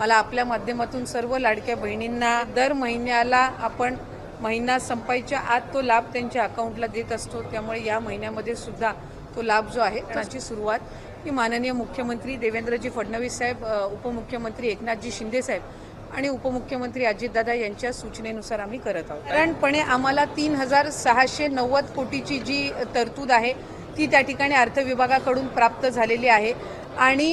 मला आपल्या माध्यमातून सर्व लाडक्या बहिणींना दर महिन्याला आपण महिना संपायच्या आत तो लाभ त्यांच्या अकाउंटला देत असतो. त्यामुळे या महिन्यामध्ये सुद्धा तो लाभ जो आहे त्याची सुरुवात ही माननीय मुख्यमंत्री देवेंद्रजी फडणवीस साहेब उपमुख्यमंत्री एकनाथजी शिंदे साहेब आणि उपमुख्यमंत्री अजितदादा यांच्या सूचनेनुसार आम्ही करत आहोत. कारणपणे आम्हाला तीन हजार सहाशे नव्वद कोटीची जी तरतूद आहे ती त्या ठिकाणी अर्थविभागाकडून प्राप्त झालेली आहे. आणि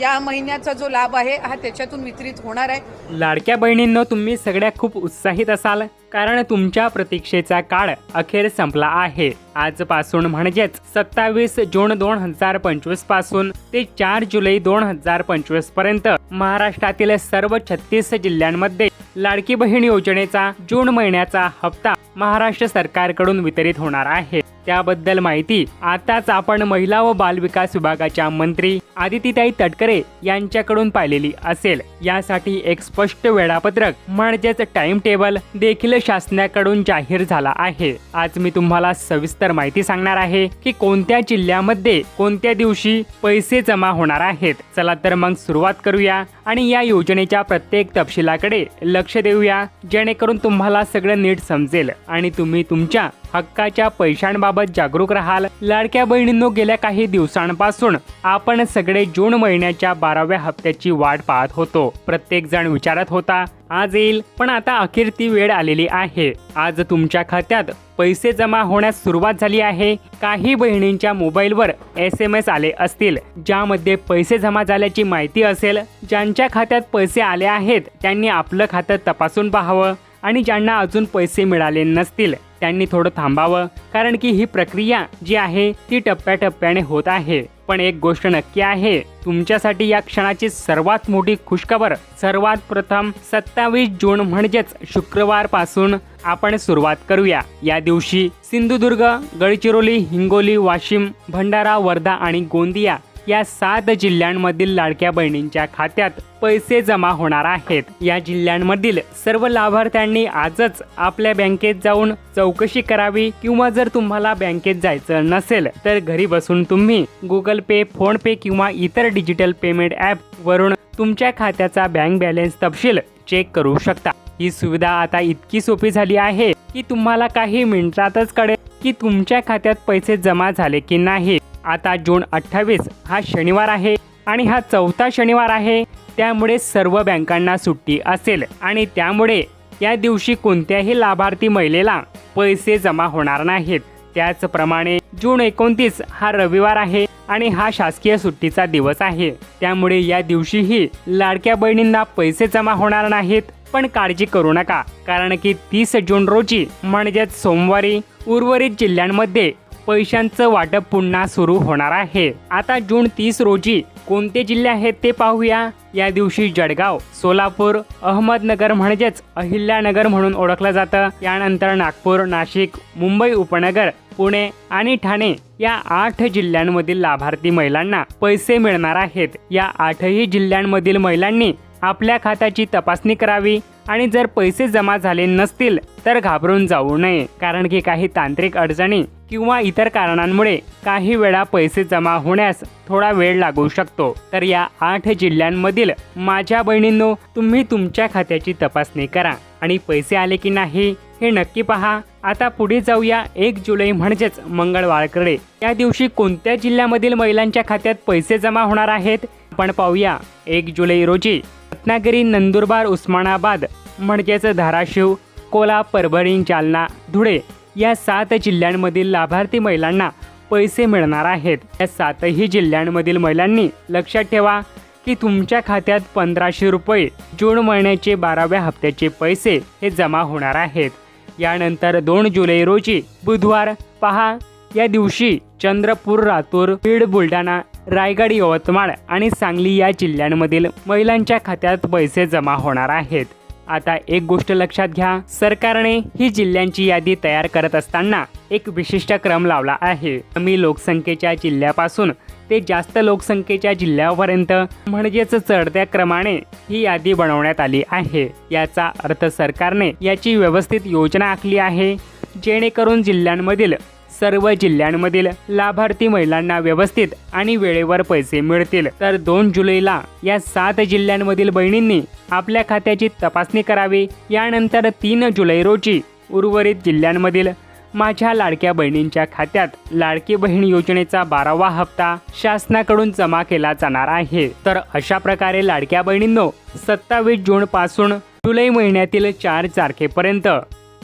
या महिन्याचा जो लाभ आहे हा त्याच्यातून वितरित होणार आहे. लाडक्या बहिणींनो तुम्ही सगळ्या खूप उत्साहित असाल कारण तुमच्या प्रतीक्षेचा काळ अखेर संपला आहे. आजपासून म्हणजेच सत्तावीस जून दोन हजार पंचवीसपासून ते चार जुलै दोन हजार पंचवीसपर्यंत महाराष्ट्रातील सर्व छत्तीस जिल्ह्यांमध्ये लाडकी बहीण योजनेचा जून महिन्याचा हप्ता महाराष्ट्र सरकारकडून वितरित होणार आहे. त्याबद्दल माहिती आताच आपण महिला व बालविकास विभागाच्या मंत्री आदितीताई तटकरे यांच्याकडून पाहिलेली असेल. यासाठी एक स्पष्ट वेळापत्रक म्हणजेच टाइम टेबल देखील शासनाकडून जाहीर झाला आहे. आज मी तुम्हाला सविस्तर माहिती सांगणार आहे की कोणत्या जिल्ह्यामध्ये कोणत्या दिवशी पैसे जमा होणार आहेत. चला तर मग सुरुवात करूया आणि या योजनेच्या प्रत्येक तपशिलाकडे लक्ष देऊया जेणेकरून तुम्हाला सगळं नीट समजेल आणि तुम्ही तुमच्या हक्काच्या पैशांबाबत जागरूक राहाल. लाडक्या बहिणींनो गेल्या काही दिवसांपासून आपण सगळे जून महिन्याच्या बाराव्या हप्त्याची वाट पाहत होतो. प्रत्येक जण विचारत होता आज येईल पण आता अखेर ती वेळ आलेली आहे. आज तुमच्या खात्यात पैसे जमा होण्यास सुरुवात झाली आहे. काही बहिणींच्या मोबाईलवर एस एम एस आले असतील ज्यामध्ये पैसे जमा झाल्याची माहिती असेल. ज्यांच्या खात्यात पैसे आले आहेत त्यांनी आपलं खातं तपासून पाहावं. आणि ज्यांना अजून पैसे मिळाले नसतील त्यांनी थोडं थांबावं कारण की ही प्रक्रिया जी आहे ती टप्प्याटप्प्याने होत आहे. पण एक गोष्ट नक्की आहे तुमच्यासाठी या क्षणाची सर्वात मोठी खुशखबर सर्वात प्रथम सत्तावीस जून म्हणजेच शुक्रवारपासून आपण सुरुवात करूया. या दिवशी सिंधुदुर्ग गडचिरोली हिंगोली वाशिम भंडारा वर्धा आणि गोंदिया या सात जिल्ह्यांमधील लाडक्या बहिणींच्या खात्यात पैसे जमा होणार आहेत. या जिल्ह्यांमधील सर्व लाभार्थ्यांनी आजच आपल्या बँकेत जाऊन चौकशी करावी किंवा जर तुम्हाला बँकेत जायचं नसेल तर घरी बसून तुम्ही गुगल पे फोन पे किंवा इतर डिजिटल पेमेंट ॲप वरून तुमच्या खात्याचा बँक बॅलन्स तपशील चेक करू शकता. ही सुविधा आता इतकी सोपी झाली आहे की तुम्हाला काही मिनिटातच कळेल की तुमच्या खात्यात पैसे जमा झाले की नाही. आता जून अठ्ठावीस हा शनिवार आहे आणि हा चौथा शनिवार आहे. त्यामुळे सर्व बँकांना सुट्टी असेल. आणि त्यामुळे या दिवशी कोणत्याही लाभार्थी महिलेला पैसे जमा होणार नाहीत. त्याचप्रमाणे जून एकोणतीस हा रविवार आहे आणि हा शासकीय सुट्टीचा दिवस आहे. त्यामुळे या दिवशीही लाडक्या बहिणींना पैसे जमा होणार नाहीत. पण काळजी करू नका कारण की तीस जून रोजी म्हणजेच सोमवारी उर्वरित जिल्ह्यांमध्ये पैशांचं वाटप पुन्हा सुरू होणार आहे. आता जून तीस रोजी कोणते जिल्हे आहेत ते पाहूया. या दिवशी जळगाव सोलापूर अहमदनगर म्हणजेच अहिल्यानगर म्हणून ओळखलं जातं. यानंतर नागपूर नाशिक मुंबई उपनगर पुणे आणि ठाणे या आठ जिल्ह्यांमधील लाभार्थी महिलांना पैसे मिळणार आहेत. या आठही जिल्ह्यांमधील महिलांनी आपल्या खात्याची तपासणी करावी आणि जर पैसे जमा झाले नसतील तर घाबरून जाऊ नये. कारण की काही तांत्रिक अडचणी किंवा इतर कारणांमुळे काही वेळा पैसे जमा होण्यास थोडा वेळ लागू शकतो. तर या आठ जिल्ह्यांमधील माझ्या बहिणींनो तुम्ही तुमच्या खात्याची तपासणी करा. आणि पैसे आले की नाही हे नक्की पहा. आता पुढे जाऊया. एक जुलै म्हणजेच मंगळवारकडे. या दिवशी कोणत्या जिल्ह्यामधील महिलांच्या खात्यात पैसे जमा होणार आहेत? आपण पाहूया. एक जुलै रोजी रत्नागिरी नंदुरबार उस्मानाबाद म्हणजेच धाराशिव कोला परभणी जालना धुळे या सात जिल्ह्यांमधील लाभार्थी महिलांना पैसे मिळणार आहेत. या सातही जिल्ह्यांमधील महिलांनी लक्षात ठेवा की तुमच्या खात्यात पंधराशे रुपये जून महिन्याचे बाराव्या हप्त्याचे पैसे हे जमा होणार आहेत. यानंतर दोन जुलै रोजी बुधवार पहा या दिवशी चंद्रपूर लातूर बीड बुलढाणा रायगड यवतमाळ आणि सांगली या जिल्ह्यांमधील महिलांच्या खात्यात पैसे जमा होणार आहेत. आता एक गोष्ट लक्षात घ्या. सरकारने ही जिल्ह्यांची यादी तयार करत असताना एक विशिष्ट क्रम लावला आहे. कमी लोकसंख्येच्या जिल्ह्यापासून ते जास्त लोकसंख्येच्या जिल्ह्यापर्यंत म्हणजेच चढत्या क्रमाने ही यादी बनवण्यात आली आहे. याचा अर्थ सरकारने याची व्यवस्थित योजना आखली आहे. जेणेकरून जिल्ह्यांमधील सर्व जिल्ह्यांमधील लाभार्थी महिलांना व्यवस्थित आणि वेळेवर पैसे मिळतील. तर दोन जुलैला या सात जिल्ह्यांमधील बहिणींनी आपल्या खात्याची तपासणी करावी. यानंतर तीन जुलै रोजी उर्वरित जिल्ह्यांमधील माझ्या लाडक्या बहिणींच्या खात्यात लाडकी बहीण योजनेचा बारावा हप्ता शासनाकडून जमा केला जाणार आहे. तर अशा प्रकारे लाडक्या बहिणींनो सत्तावीस जून पासून जुलै महिन्यातील चार तारखेपर्यंत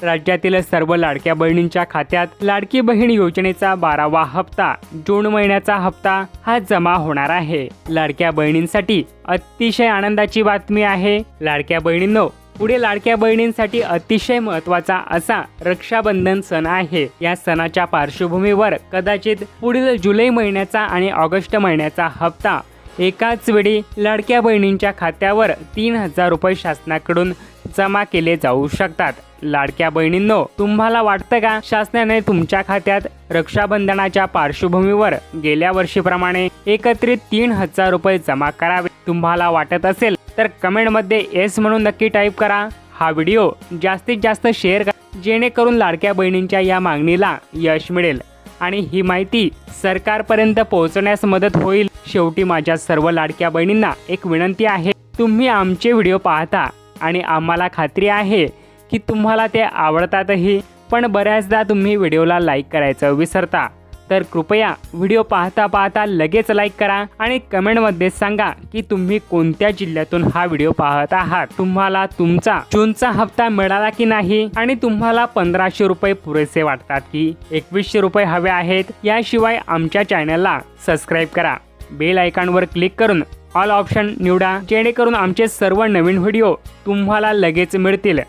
राज्यातील सर्व लाडक्या बहिणींच्या खात्यात लाडकी बहीण योजनेचा बारावा हप्ता. जून महिन्याचा हप्ता हा जमा होणार आहे. लाडक्या बहिणींसाठी अतिशय आनंदाची बातमी आहे. लाडक्या बहिणींनो पुढे लाडक्या बहिणींसाठी अतिशय महत्त्वाचा असा रक्षाबंधन सण आहे. या सणाच्या पार्श्वभूमीवर कदाचित पुढील जुलै महिन्याचा आणि ऑगस्ट महिन्याचा हप्ता एकाच वेळी लाडक्या बहिणींच्या खात्यावर तीन हजार रुपये शासनाकडून जमा केले जाऊ शकतात. लाडक्या बहिणींनो तुम्हाला वाटतं का? शासनाने तुमच्या खात्यात रक्षाबंधनाच्या पार्श्वभूमीवर गेल्या वर्षीप्रमाणे एकत्रित तीन हजार रुपये जमा करावे. तुम्हाला वाटत असेल तर कमेंटमध्ये येस म्हणून नक्की टाईप करा. हा व्हिडिओ जास्तीत जास्त शेअर करा जेणेकरून लाडक्या बहिणींच्या या मागणीला यश मिळेल. आणि ही माहिती सरकारपर्यंत पोहोचण्यास मदत होईल. शेवटी माझ्या सर्व लाडक्या बहिणींना एक विनंती आहे तुम्ही आमचे व्हिडिओ पाहता. आणि आम्हाला खात्री आहे की तुम्हाला ते आवडतातही. पण बऱ्याचदा तुम्ही व्हिडिओला लाईक करायचं विसरता. तर कृपया व्हिडिओ पाहता पाहता लगेच लाईक करा आणि कमेंटमध्ये सांगा की तुम्ही कोणत्या जिल्ह्यातून हा व्हिडिओ पाहत आहात. तुम्हाला तुमचा जूनचा हप्ता मिळाला की नाही? आणि तुम्हाला पंधराशे रुपये पुरेसे वाटतात की एकवीसशे रुपये हवे आहेत? याशिवाय आमच्या चॅनलला सबस्क्राईब करा. बेल आयकॉनवर क्लिक करून ऑल ऑप्शन निवडा जेणेकरून आमचे सर्व नवीन व्हिडिओ तुम्हाला लगेच मिळतील.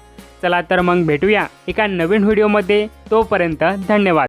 चला तर मग भेटूया एका नवीन व्हिडिओमध्ये. तोपर्यंत धन्यवाद.